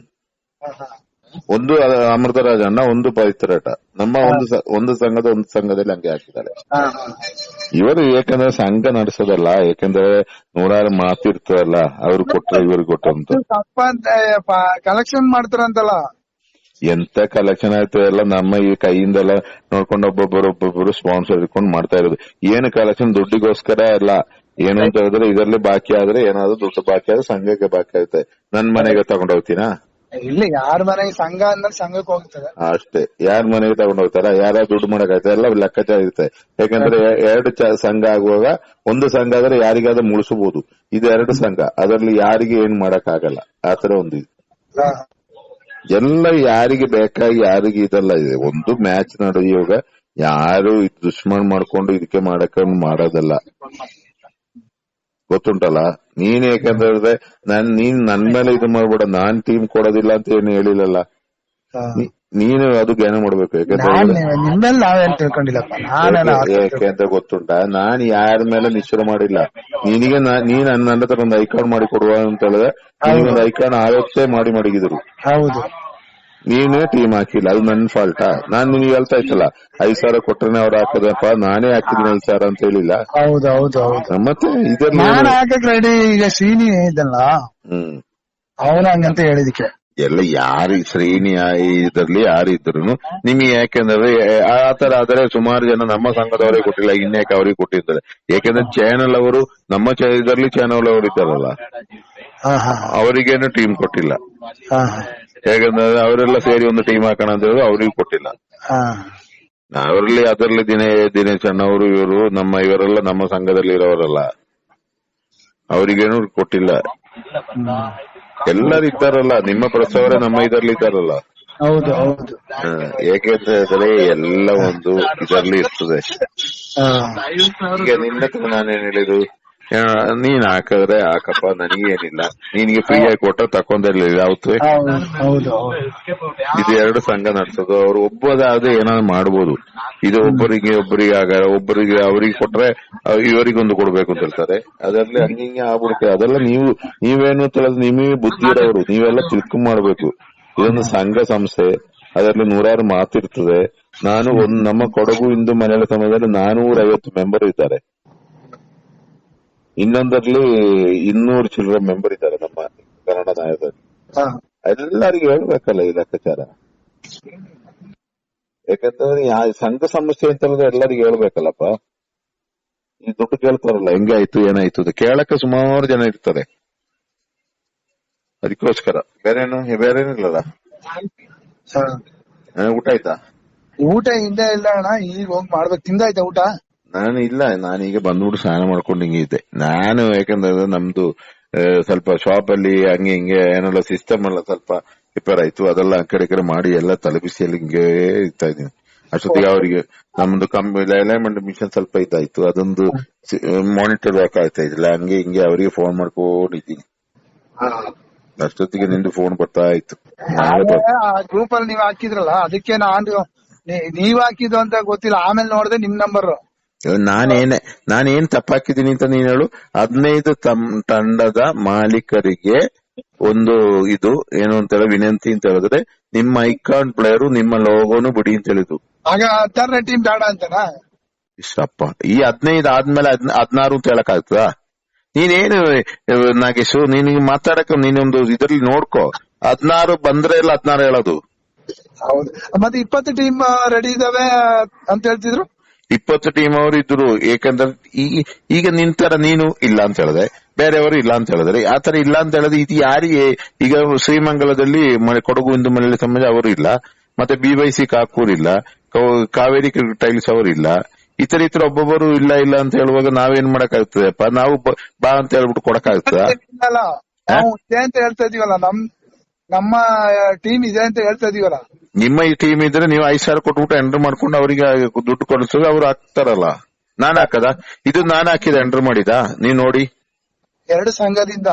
S1: ಒಂದು ಅಮೃತರಾಜಣ್ಣ ಅಮೃತರಾಜ ಅಣ್ಣ ಒಂದು ಪವಿತ್ರಾಟ ನಮ್ಮ ಒಂದು ಒಂದು ಸಂಘದ ಒಂದು ಸಂಘದಲ್ಲಿ ಹಂಗೆ ಹಾಕಿದ್ದಾರೆ. ಇವರು ಯಾಕಂದ್ರೆ ಸಂಘ ನಡೆಸೋದಲ್ಲ ಯಾಕಂದ್ರೆ ನೂರಾರು ಮಾತಿರ್ತದಲ್ಲ ಅವ್ರು ಕೊಟ್ರೆ ಇವ್ರಿಗೆ ಕೊಟ್ಟಂತ ಅಂತ.
S2: ಕಲೆಕ್ಷನ್ ಮಾಡ್ತಾರಂತಲ್ಲ.
S1: ಎಂತ ಕಲೆಕ್ಷನ್ ಆಯ್ತು ಎಲ್ಲ ನಮ್ಮ ಈ ಕೈಯಿಂದೆಲ್ಲ ನೋಡ್ಕೊಂಡು ಒಬ್ಬೊಬ್ಬರು ಒಬ್ಬೊಬ್ಬರು ಸ್ಪಾನ್ಸರ್ ಇಟ್ಕೊಂಡು ಮಾಡ್ತಾ ಇರೋದು. ಏನು ಕಲೆಕ್ಷನ್ ದುಡ್ಡಿಗೋಸ್ಕರ ಅಲ್ಲ. ಏನು ಅಂತ ಹೇಳಿದ್ರೆ ಇದರಲ್ಲಿ ಬಾಕಿ ಆದ್ರೆ ಏನಾದ್ರು ದುಡ್ಡು ಬಾಕಿ ಆದ್ರೆ ಸಂಘಕ್ಕೆ ಬಾಕಿ ಆಗುತ್ತೆ. ನನ್ ಮನೆಗೆ ತಗೊಂಡ್ ಹೋಗ್ತೀನಾ?
S2: ಇಲ್ಲ ಯಾರ ಮನೆಗೆ ಸಂಘ ಅಂದ್ರೆ ಸಂಘಕ್ಕೆ ಹೋಗ್ತದೆ.
S1: ಅಷ್ಟೇ. ಯಾರ ಮನೆಗೆ ತಗೊಂಡ್ ಹೋಗ್ತಾರ? ಯಾರ ದುಡ್ಡು ಮಾಡಕ್ ಎಲ್ಲ ಲೆಕ್ಕಾಚಾರ ಇರುತ್ತೆ. ಯಾಕಂದ್ರೆ ಎರಡು ಸಂಘ ಆಗುವಾಗ ಒಂದು ಸಂಘ ಆದ್ರೆ ಯಾರಿಗಾದ್ರೂ ಮುಳಿಸಬಹುದು ಇದು ಎರಡು ಸಂಘ. ಅದರಲ್ಲಿ ಯಾರಿಗೆ ಏನ್ ಮಾಡಕ್ ಆಗಲ್ಲ ಆತರ ಒಂದು. ಎಲ್ಲ ಯಾರಿಗೆ ಬೇಕಾಗಿ ಯಾರಿಗೆ ಇದೆಲ್ಲ ಇದೆ. ಒಂದು ಮ್ಯಾಚ್ ನಡೆಯುವಾಗ ಯಾರು ದುಷ್ಮಣ್ ದುಶ್ಮನ್ ಮಾಡ್ಕೊಂಡು ಇದಕ್ಕೆ ಮಾಡಕ ಮಾಡೋದಲ್ಲ. ಗೊತ್ತುಂಟಲ್ಲ? ನೀನ್ ಯಾಕಂದ್ರೆ ನಾನ್ ನೀನ್ ನನ್ ಮೇಲೆ ಇದು ಮಾಡ್ಬೇಡ ನಾನ್ ಟೀಮ್ ಕೊಡೋದಿಲ್ಲ ಅಂತ ಏನು ಹೇಳಿಲ್ಲಲ್ಲ? ನೀನು ಅದು ಜ್ಞಾನ ಮಾಡ್ಬೇಕು. ಯಾಕಂದ್ರೆ
S2: ನಾವೇನ್ ತಿಳ್ಕೊಂಡಿಲ್ಲಪ್ಪ?
S1: ಯಾಕೆ- ಅಂತ ಗೊತ್ತುಂಟ? ನಾನ್ ಯಾರ ಮೇಲೆ ನಿಶ್ಚಯ ಮಾಡಿಲ್ಲ. ನೀನಿಗೆ ನೀನ್ ನನ್ನ ಹತ್ರ ಒಂದು ಐಕಾನ್ ಮಾಡಿ ಕೊಡುವ ಅಂತ ಹೇಳಿದ್ರೆ ಒಂದು ಐಕಾನ್ ಆರೋಗ್ಯ ಮಾಡಿ ಮಡಗಿದ್ರು.
S2: ಹೌದು.
S1: ನೀನೇ ಟೀಮ್ ಹಾಕಿಲ್ಲ. ಅದು ನನ್ ಫಾಲ್ಟಾ ನಾನ್ ನಿನ್ಗೆ ಹೇಳ್ತಾ ಇತ್ತಲ್ಲ ಐದ್ ಸಾವಿರ ಕೊಟ್ರೆ ಅವ್ರು ಹಾಕದಪ್ಪ. ನಾನೇ ಹಾಕಿದೀನಿ ಐದ್ ಸಾವಿರ ಅಂತ ಹೇಳಿಲ್ಲ. ಮತ್ತೆ ಇದೆ
S2: ನಾನ್ ಹಾಕಕ್ ರೆಡಿ ಈಗ ಸೀನಿ ಇದಲ್ಲ
S1: ಹ್ಮ್.
S2: ಅವನ ಹಂಗಂತ ಹೇಳಿದಕ್ಕೆ
S1: ಎಲ್ಲ ಯಾರು ಶ್ರೇಣಿ ಇದರಲ್ಲಿ ಈ ಇದ್ರಲ್ಲಿ ಯಾರು ಇದ್ರು ನಿಮಗೆ ಯಾಕೆಂದ್ರೆ ಆತರ ತರ ಆದ್ರೆ ಸುಮಾರು ಜನ ನಮ್ಮ ಸಂಘದವರೇ ಕೊಟ್ಟಿಲ್ಲ ಇನ್ಯಾಕೆ ಅವ್ರಿಗೆ ಕೊಟ್ಟಿದ್ದಾರೆ ಯಾಕೆಂದ್ರೆ ಚಾನಲ್ ಅವರು ನಮ್ಮ ಇದ್ರಲ್ಲಿ ಚಾನಲ್ ಅವರು ಇದ್ದಾರಲ್ಲ ಅವರಿಗೇನು ಟೀಮ್ ಕೊಟ್ಟಿಲ್ಲ. ಯಾಕಂದ್ರೆ ಅವರೆಲ್ಲ ಸೇರಿ ಒಂದು ಟೀಮ್ ಹಾಕೋಣ ಅಂತ ಹೇಳಿದ್ರು ಅವ್ರಿಗೆ ಕೊಟ್ಟಿಲ್ಲ. ಅವರಲ್ಲಿ ಅದರಲ್ಲಿ ದಿನೇ ದಿನೇಶ್ ಅಣ್ಣವರು ಇವರು ನಮ್ಮ ಇವರೆಲ್ಲ ನಮ್ಮ ಸಂಘದಲ್ಲಿ ಇರೋರಲ್ಲ ಅವರಿಗೇನು ಕೊಟ್ಟಿಲ್ಲ. ಎಲ್ಲರೂ ಇದ್ದಾರಲ್ಲ ನಿಮ್ಮ ಪ್ರಸವರೇ ನಮ್ಮ ಇದರಲ್ಲಿ ಇದ್ದಾರಲ್ಲ
S2: ಹೌದು. ಹೌದು
S1: ಏಕೆಂತ ಹೇಳಿದ್ರೆ ಎಲ್ಲ ಒಂದು ಇದರಲ್ಲಿ ಇರ್ತದೆ. ಈಗ ನಿನ್ನ ನಾನು ನಾನೇನ್ ಹೇಳಿದ್ರು ನೀನ್ ಹಾಕಿದ್ರೆ ಹಾಕಪ್ಪ ನನಗೇನಿಲ್ಲ. ನಿನ್ಗೆ ಫ್ರೀ ಆಗಿ ಕೊಟ್ಟ
S2: ತಕೊಂಡಿರ್ಲಿಲ್ಲ ಅವತ್ತು
S1: ಇದು ಎರಡು ಸಂಘ ನಡೆಸೋದು. ಅವ್ರು ಒಬ್ಬದಾದ್ರೆ ಏನಾದ್ರು ಮಾಡ್ಬೋದು. ಇದು ಒಬ್ಬರಿಗೆ ಒಬ್ಬರಿಗೆ ಆಗ ಒಬ್ಬರಿಗೆ ಅವರಿಗೆ ಕೊಟ್ರೆ ಇವರಿಗೊಂದು ಕೊಡ್ಬೇಕು ಅಂತ ಹೇಳ್ತಾರೆ. ಅದರಲ್ಲಿ ಹಂಗೆ ಹಿಂಗೆ ಆಗ್ಬಿಡುತ್ತೆ. ಅದೆಲ್ಲ ನೀವು ನೀವೇನು ತಿಳಿದ್ ನಿಮಗೆ ಬುದ್ಧಿ ಇರೋರು. ನೀವೆಲ್ಲ ತಿಳ್ಕೊಂಡ್ ಮಾಡ್ಬೇಕು. ಇದೊಂದು ಸಂಘ ಸಂಸ್ಥೆ. ಅದರಲ್ಲಿ ನೂರಾರು ಮಾತಿರ್ತದೆ ನಾನು ಒಂದ್ ನಮ್ಮ ಕೊಡಗು ಹಿಂದೂ ಮನೆಯ ಸಮಯದಲ್ಲಿ ನಾನೂರ ಐವತ್ತು ಮೆಂಬರ್ ಇದ್ದಾರೆ. ಇನ್ನೊಂದರಲ್ಲಿ ಇನ್ನೂರು ಚಿಲ್ಲರೆ ಮೆಂಬರ್ ಇದ್ದಾರೆ ನಮ್ಮ ಕನ್ನಡ
S2: ನಾಯಕರು.
S1: ಎಲ್ಲರಿಗೂ ಹೇಳ್ಬೇಕಲ್ಲ ಈ ಲೆಕ್ಕಾಚಾರ. ಯಾಕಂತಂದ್ರೆ ಯಾ ಸಂಘ ಸಮಸ್ಯೆ ಅಂತಂದ್ರೆ ಎಲ್ಲರಿಗೂ ಹೇಳ್ಬೇಕಲ್ಲಪ್ಪ. ಈ ದುಡ್ಡು ಕೇಳ್ತಾರಲ್ಲ ಹೆಂಗಾಯ್ತು ಏನಾಯ್ತು ಅಂತ ಕೇಳಕ್ಕೆ ಸುಮಾರು ಜನ ಇರ್ತಾರೆ. ಅದಕ್ಕೋಸ್ಕರ. ಬೇರೇನು ಬೇರೇನಿಲ್ಲಲ್ಲ ಊಟ ಆಯ್ತಾ?
S2: ಊಟ ಹಿಂದೆ ಇಲ್ಲ ಅಣ್ಣ ಈಗ ಹೋಗಿ ಮಾಡ್ಬೇಕು. ತಿಂದಾಯ್ತಾ ಊಟ?
S1: ನಾನು ಇಲ್ಲ ನಾನೀಗ ಬಂದ್ಬಿಟ್ಟು ಸ್ನಾನ ಮಾಡ್ಕೊಂಡು ಹಿಂಗೆ ಇದ್ದೆ ನಾನು ಯಾಕಂದ್ರೆ ನಮ್ದು ಸ್ವಲ್ಪ ಶಾಪ್ ಅಲ್ಲಿ ಹಂಗೆ ಹಿಂಗೆ ಏನೆಲ್ಲ ಸಿಸ್ಟಮ್ ಎಲ್ಲ ಸ್ವಲ್ಪ ರಿಪೇರ್ ಆಯ್ತು ಅದೆಲ್ಲ ಆ ಕಡೆ ಕಡೆ ಮಾಡಿ ಎಲ್ಲ ತಲುಪಿಸಿ ಅಲ್ಲಿ ಹಿಂಗೆ ಇರ್ತಾ ಇದೀನಿ ಅಷ್ಟೊತ್ತಿಗೆ ಅವರಿಗೆ ನಮ್ದು ಅಲೈನ್ಮೆಂಟ್ ಮಿಷನ್ ಸ್ವಲ್ಪ ಇದಾಯ್ತು. ಅದೊಂದು ಮಾನಿಟರ್ ವರ್ಕ್ ಆಗ್ತಾ ಇದ್ದಿಲ್ಲ. ಹಂಗೆ ಹಿಂಗೆ ಅವರಿಗೆ ಫೋನ್ ಮಾಡ್ಕೊಂಡಿದ್ದೀನಿ ಅಷ್ಟೊತ್ತಿಗೆ ನಿಂದು ಫೋನ್ ಬರ್ತಾ ಇತ್ತು.
S2: ಗ್ರೂಪ್ ಅಲ್ಲಿ ನೀವ್ ಹಾಕಿದ್ರಲ್ಲ ಅದಕ್ಕೆ ನಾನು ನೀವ್ ಹಾಕಿದ್ದು ಅಂತ ಗೊತ್ತಿಲ್ಲ. ಆಮೇಲೆ ನೋಡಿದೆ ನಿಮ್ ನಂಬರ್
S1: ನಾನೇನ್ ನಾನೇನ್ ತಪ್ಪಾಕಿದ್ದೀನಿ ಅಂತ ನೀನ್ ಹೇಳು. ಹದಿನೈದು ತಂಡದ ಮಾಲೀಕರಿಗೆ ಒಂದು ಇದು ಏನು ಅಂತ ಹೇಳಿ ವಿನಂತಿ ಅಂತ ಹೇಳಿದ್ರೆ ನಿಮ್ಮ ಐಕಾನ್ ಪ್ಲೇಯರು ನಿಮ್ಮ ಲೋಗೋನು ಬಿಡಿ ಅಂತ ಹೇಳಿದ್ರು
S2: ಆಗ ಹತ್ತಾರನೇ ಟೀಮ್ ಬೇಡ ಅಂತನಾ?
S1: ಇಷ್ಟಪ್ಪ. ಈ ಹದಿನೈದು ಆದ್ಮೇಲೆ ಹದಿನಾರು ಅಂತ ಹೇಳಕ್ ಆಗ್ತದ ನೀನೇನು ನಾಗೇಶು ನೀನ್ ಮಾತಾಡಕ ನೀನೊಂದು ಇದ್ರಲ್ಲಿ ನೋಡ್ಕೋ. ಹದಿನಾರು ಬಂದ್ರೆ ಇಲ್ಲ ಹದಿನಾರು ಹೇಳೋದು.
S2: ಹೌದು. ಮತ್ತೆ ಇಪ್ಪತ್ತು ಟೀಮ್ ರೆಡಿ ಇದಾವೆ ಅಂತ ಹೇಳ್ತಿದ್ರು?
S1: ಇಪ್ಪತ್ತು ಟೀಮ್ ಅವರು ಇದ್ರು. ಏಕೆಂದ್ರೆ ಈ- ಈಗ ನಿಂತರ ನೀನು ಇಲ್ಲ ಅಂತ ಹೇಳಿದೆ. ಬೇರೆಯವರು ಇಲ್ಲ ಅಂತ ಹೇಳಿದ್ರೆ ಆತರ ಇಲ್ಲ ಅಂತ ಹೇಳಿದ್ರೆ ಇದು ಯಾರಿಗೆ? ಈಗ ಶ್ರೀಮಂಗಲದಲ್ಲಿ ಕೊಡಗು ಹಿಂದೂ ಮನೆಯಲ್ಲಿ ಸಮಾಜ ಅವರು ಇಲ್ಲ. ಮತ್ತೆ ಬಿ ವೈ ಸಿ ಕಾಕೂರ್ ಇಲ್ಲ. ಕಾವೇರಿ ಕಾವೇರಿ ಟೈಲ್ಸ್ ಅವರು ಇಲ್ಲ. ಇತರ ಇತರ ಒಬ್ಬೊಬ್ಬರು ಇಲ್ಲ ಇಲ್ಲ ಅಂತ ಹೇಳುವಾಗ ನಾವೇನ್ ಮಾಡಕ್ಕಾಗ್ತದೆಪ್ಪ ನಾವು ಬ- ಅಂತ ಹೇಳ್ಬಿಟ್ಟು ಕೊಡಕ್ಕಾಗ್ತದ?
S2: ನಾವು ಇದೆ ಅಂತ ಹೇಳ್ತಾ ಇದೀವಲ್ಲ. ನಮ್ ನಮ್ಮ ಟೀಮ್ ಇದೆ ಅಂತ ಹೇಳ್ತಾ ಇದೀವಲ್ಲ.
S1: ನಿಮ್ಮ ಈ ಟೀಮ್ ಇದ್ರೆ ನೀವು ಐದ್ ಸಾವಿರ ಕೊಟ್ಬಿಟ್ಟು ಎಂಟರ್ ಮಾಡ್ಕೊಂಡು ಅವರಿಗೆ ದುಡ್ಡು ಕೊಡಿಸೋದು ಅವ್ರು ಹಾಕ್ತಾರಲ್ಲ. ನಾನ್ ಹಾಕದ? ಇದು ನಾನ್ ಹಾಕಿದ ಎಂಟರ್ ಮಾಡಿದ? ನೀವ್ ನೋಡಿ.
S2: ಎರಡು ಸಂಘದಿಂದ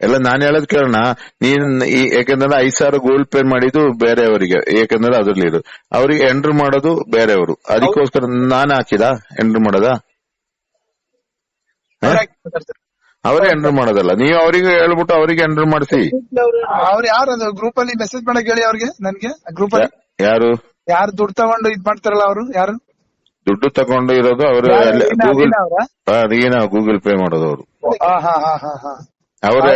S1: ಎಲ್ಲ ನಾನು ಹೇಳದ್ ಕೇಳೋಣ. ನೀನ್ ಯಾಕಂದ್ರೆ ಐದ್ ಸಾವಿರ ಗೂಗಲ್ ಪೇ ಮಾಡಿದ್ದು ಬೇರೆಯವರಿಗೆ. ಯಾಕಂದ್ರೆ ಅದ್ರಲ್ಲಿ ಇದು. ಅವ್ರಿಗೆ ಎಂಟರ್ ಮಾಡೋದು ಬೇರೆಯವರು. ಅದಕ್ಕೋಸ್ಕರ ನಾನ್ ಹಾಕಿದ? ಎಂಟರ್ ಮಾಡೋದ? ಅವರೇ ಎಂಟರ್ ಮಾಡೋದಲ್ಲ. ನೀವು ಅವರಿಗೆ ಹೇಳ್ಬಿಟ್ಟು ಅವರಿಗೆ ಎಂಟರ್ ಮಾಡಿಸಿ.
S2: ಅವ್ರು ಯಾರು ಅದು ಗ್ರೂಪ್ ಅಲ್ಲಿ ಮೆಸೇಜ್ ಮಾಡಕ್ ಹೇಳಿ ಅವ್ರಿಗೆ ನನ್ಗೆ? ಗ್ರೂಪ್ ಅಲ್ಲಿ?
S1: ಯಾರು?
S2: ಯಾರು ದುಡ್ಡು ತಗೊಂಡು ಇದ್ ಮಾಡ್ತಾರಲ್ಲ ಅವರು? ಯಾರು?
S1: ದುಡ್ಡು ತಗೊಂಡು ಇರೋದು ಅವರು ಗೂಗಲ್ ಅದೇನ ಗೂಗಲ್ ಪೇ ಮಾಡೋದು ಅವರು. ಅವರೇ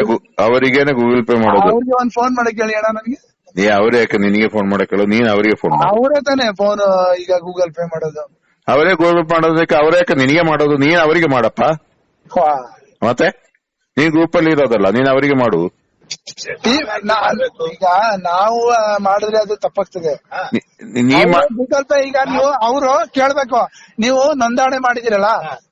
S1: ಅವರಿಗೇನೆ ಗೂಗಲ್ ಪೇ ಮಾಡೋದು.
S2: ಅವ್ರಿಗೆ ಒಂದ್ ಫೋನ್ ಮಾಡಕ್ ಹೇಳಿ ಅಣ್ಣ ನನಗೆ.
S1: ನೀ ಅವ್ರೇ ಯಾಕೆ ನಿನಗೆ ಫೋನ್ ಮಾಡಕ್ಕೆ ನೀನ್ ಅವರಿಗೆ ಫೋನ್ ಮಾಡು.
S2: ಅವರೇ ತಾನೇ ಫೋನ್ ಈಗ ಗೂಗಲ್ ಪೇ ಮಾಡೋದು.
S1: ಅವರೇ ಗೂಗಲ್ ಪೇ ಮಾಡೋದಕ್ಕೆ ಅವರೇ ಯಾಕೆ ನಿನಗೆ ಮಾಡೋದು? ನೀನ್ ಅವರಿಗೆ ಮಾಡಪ್ಪ. ಮತ್ತೆ? ನೀನ್ ಗ್ರೂಪ್ ಅಲ್ಲಿ ಇರೋದಲ್ಲ ನೀನ್ ಅವರಿಗೆ ಮಾಡು.
S2: ಈ- ನಾ- ಈಗ ನಾವು ಆ, ಮಾಡಿದ್ರೆ ಅದು ತಪ್ಪಾಗ್ತದೆ.
S1: ನೀ- ಮಾ-
S2: ಈಗ ನೀವು ಅವರು ಕೇಳ್ಬೇಕು. ನೀವು ನೋಂದಣಿ ಮಾಡಿದಿರಲ್ಲ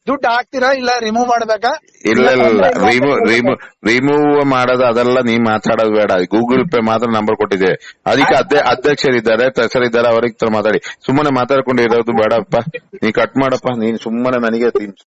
S2: ದುಡ್ಡು ಹಾಕ್ತೀರಾ ಇಲ್ಲ ರಿಮೂವ್ ಮಾಡ್ಬೇಕಾ?
S1: ಇಲ್ಲ ಇಲ್ಲ ರಿಮೂವ್ ರಿಮೂವ್ ರಿಮೂವ್ ಮಾಡೋದು ಅದೆಲ್ಲ ನೀ ಮಾತಾಡೋದು ಬೇಡ. ಗೂಗಲ್ ಪೇ ಮಾತ್ರ ನಂಬರ್ ಕೊಟ್ಟಿದೆ. ಅದಕ್ಕೆ ಅಧ್ಯ ಅಧ್ಯಕ್ಷರಿದ್ದಾರೆ ಇದ್ದಾರೆ ಅವ್ರಿಗೆ ತರ ಮಾತಾಡಿ. ಸುಮ್ಮನೆ ಮಾತಾಡ್ಕೊಂಡು ಇರೋದು ಬೇಡಪ್ಪ. ನೀ ಕಟ್ ಮಾಡಪ್ಪ. ನೀನ್ ಸುಮ್ಮನೆ ನನಗೆ ತಿನ್-